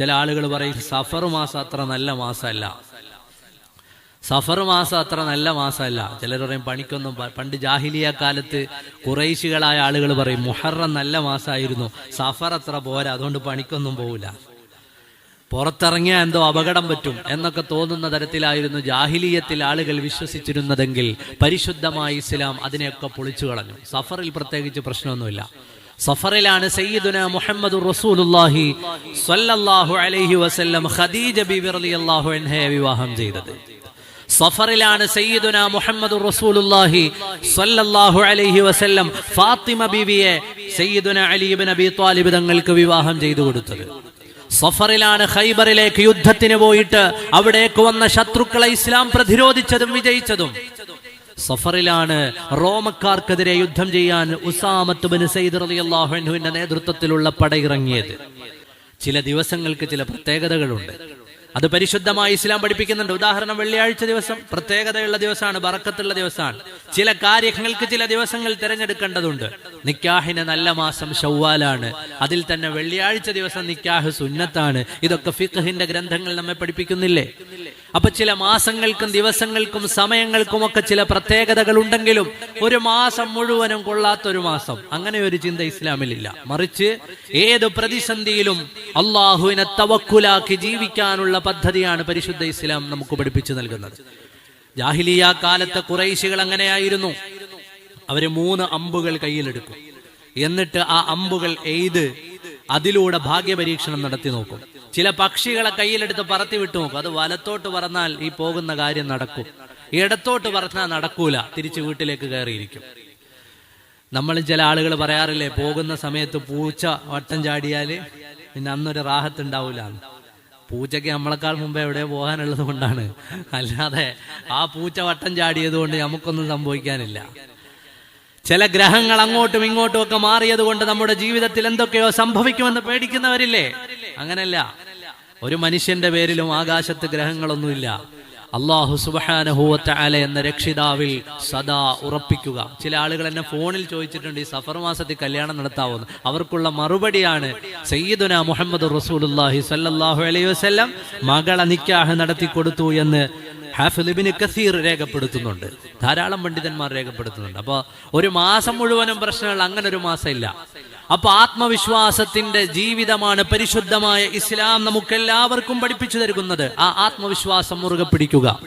ചില ആളുകൾ പറയും സഫർ മാസം അത്ര നല്ല മാസമല്ല. സഫർ മാസം അത്ര നല്ല മാസമല്ല. ചിലർ പറയും പണിക്കൊന്നും പണ്ട് ജാഹിലിയ കാലത്ത് കുറേശികളായ ആളുകൾ പറയും മുഹറം നല്ല മാസമായിരുന്നു. സഫർ അത്ര പോരാ അതുകൊണ്ട് പണിക്കൊന്നും പോവില്ല. പുറത്തിറങ്ങിയാൽ എന്തോ അപകടം പറ്റും എന്നൊക്കെ തോന്നുന്ന തരത്തിലായിരുന്നു ജാഹിലീയത്തിൽ ആളുകൾ വിശ്വസിച്ചിരുന്നതെങ്കിൽ പരിശുദ്ധമായ ഇസ്ലാം അതിനെയൊക്കെ പൊളിച്ചു കളഞ്ഞു. സഫറിൽ പ്രത്യേകിച്ച് പ്രശ്നമൊന്നുമില്ല. സഫറിലാണ് സയ്യിദുന മുഹമ്മദ് റസൂലുള്ളാഹി സ്വല്ലല്ലാഹു അലൈഹി വസല്ലം ഖദീജ ബിബി റളിയല്ലാഹു അൻഹയെ വിവാഹം ചെയ്തത്. സഫറിലാണ് സയ്യിദുന മുഹമ്മദ് റസൂലുള്ളാഹി സ്വല്ലല്ലാഹു അലൈഹി വസല്ലം ഫാത്തിമ ബിബിയെ സയ്യിദുന അലി ഇബ്നു അബീ ത്വാലിബ് തങ്ങൾക്ക് വിവാഹം ചെയ്തു കൊടുത്തത്. സഫറിലാണ് ഖൈബറിലേക്ക് യുദ്ധത്തിന് പോയിട്ട് അവിടേക്ക് വന്ന ശത്രുക്കളെ ഇസ്ലാം പ്രതിരോധിച്ചതും വിജയിച്ചതും സഫറിലാണ് റോമക്കാർക്കെതിരെ യുദ്ധം ചെയ്യാൻ ഉസാമത്ത് ബിൻ സയ്യിദ് റളിയല്ലാഹു അൻഹുവിന്റെ നേതൃത്വത്തിലുള്ള പടയിറങ്ങിയത് ചില ദിവസങ്ങൾക്ക് ചില പ്രത്യേകതകളുണ്ട്. അത് പരിശുദ്ധമായി ഇസ്ലാം പഠിപ്പിക്കുന്നുണ്ട്. ഉദാഹരണം വെള്ളിയാഴ്ച ദിവസം പ്രത്യേകതയുള്ള ദിവസമാണ് ബറക്കത്തുള്ള ദിവസമാണ്. ചില കാര്യങ്ങൾക്ക് ചില ദിവസങ്ങൾ തിരഞ്ഞെടുക്കേണ്ടതുണ്ട്. നിക്കാഹിന് നല്ല മാസം ഷവ്വാലാണ് അതിൽ തന്നെ വെള്ളിയാഴ്ച ദിവസം നിക്കാഹ് സുന്നത്താണ്. ഇതൊക്കെ ഫിഖഹിന്റെ ഗ്രന്ഥങ്ങൾ നമ്മെ പഠിപ്പിക്കുന്നില്ലേ? അപ്പൊ ചില മാസങ്ങൾക്കും ദിവസങ്ങൾക്കും സമയങ്ങൾക്കും ഒക്കെ ചില പ്രത്യേകതകൾ ഉണ്ടെങ്കിലും ഒരു മാസം മുഴുവനും കൊള്ളാത്തൊരു മാസം. അങ്ങനെ ഒരു ചിന്ത ഇസ്ലാമിലില്ല. മറിച്ച് ഏത് പ്രതിസന്ധിയിലും അള്ളാഹുവിനെ തവക്കുലാക്കി ജീവിക്കാനുള്ള പദ്ധതിയാണ് പരിശുദ്ധ ഇസ്ലാം നമുക്ക് പഠിപ്പിച്ചു നൽകുന്നത്. ജാഹിലിയ കാലത്തെ കുറൈശികൾ അങ്ങനെയായിരുന്നു. അവർ മൂന്ന് അമ്പുകൾ കയ്യിലെടുക്കും. എന്നിട്ട് ആ അമ്പുകൾ എയ്ത് അതിലൂടെ ഭാഗ്യപരീക്ഷണം നടത്തി നോക്കും. ചില പക്ഷികളെ കയ്യിലെടുത്ത് പറത്തി വിട്ടു നോക്കും. അത് വലത്തോട്ട് പറന്നാൽ ഈ പോകുന്ന കാര്യം നടക്കും. ഇടത്തോട്ട് പറഞ്ഞാൽ നടക്കൂല. തിരിച്ച് വീട്ടിലേക്ക് കയറിയിരിക്കും. നമ്മൾ ചില ആളുകൾ പറയാറില്ലേ പോകുന്ന സമയത്ത് പൂച്ച വട്ടം ചാടിയാൽ പിന്നെ അന്നൊരു റാഹത്ത് ഉണ്ടാവൂല പൂച്ചയ്ക്ക് നമ്മളെക്കാൾ മുമ്പ് എവിടെ പോകാനുള്ളത് കൊണ്ടാണ്. അല്ലാതെ ആ പൂച്ച വട്ടം ചാടിയത് കൊണ്ട് നമുക്കൊന്നും സംഭവിക്കാനില്ല. ചില ഗ്രഹങ്ങൾ അങ്ങോട്ടും ഇങ്ങോട്ടും ഒക്കെ മാറിയത് കൊണ്ട് നമ്മുടെ ജീവിതത്തിൽ എന്തൊക്കെയോ സംഭവിക്കുമെന്ന് പേടിക്കുന്നവരില്ലേ? അങ്ങനല്ല. ഒരു മനുഷ്യന്റെ പേരിലും ആകാശത്ത് ഗ്രഹങ്ങളൊന്നുമില്ല. അള്ളാഹു സുബാനഹുവല എന്ന രക്ഷിതാവിൽ സദാ ഉറപ്പിക്കുക. ചില ആളുകൾ എന്നെ ഫോണിൽ ചോദിച്ചിട്ടുണ്ട് ഈ സഫർ മാസത്തിൽ കല്യാണം നടത്താവുന്നു? അവർക്കുള്ള മറുപടിയാണ് സയ്യിദുന മുഹമ്മദ് റസൂലുല്ലാഹി സല്ലല്ലാഹു അലൈഹി വസല്ലം മകളെ നിക്കാഹ് നടത്തി കൊടുത്തു എന്ന് ഹാഫിലിബിന് കസീർ രേഖപ്പെടുത്തുന്നുണ്ട്. ധാരാളം പണ്ഡിതന്മാർ രേഖപ്പെടുത്തുന്നുണ്ട്. അപ്പോൾ ഒരു മാസം മുഴുവനും പ്രശ്നങ്ങൾ അങ്ങനെ ഒരു മാസം ഇല്ല അപ്പൊ ആത്മവിശ്വാസത്തിന്റെ ജീവിതമാണ് പരിശുദ്ധമായ ഇസ്ലാം നമുക്ക് എല്ലാവർക്കും പഠിപ്പിച്ചു തരുന്നത്. ആ ആത്മവിശ്വാസം മുറുകെ പിടിക്കുക.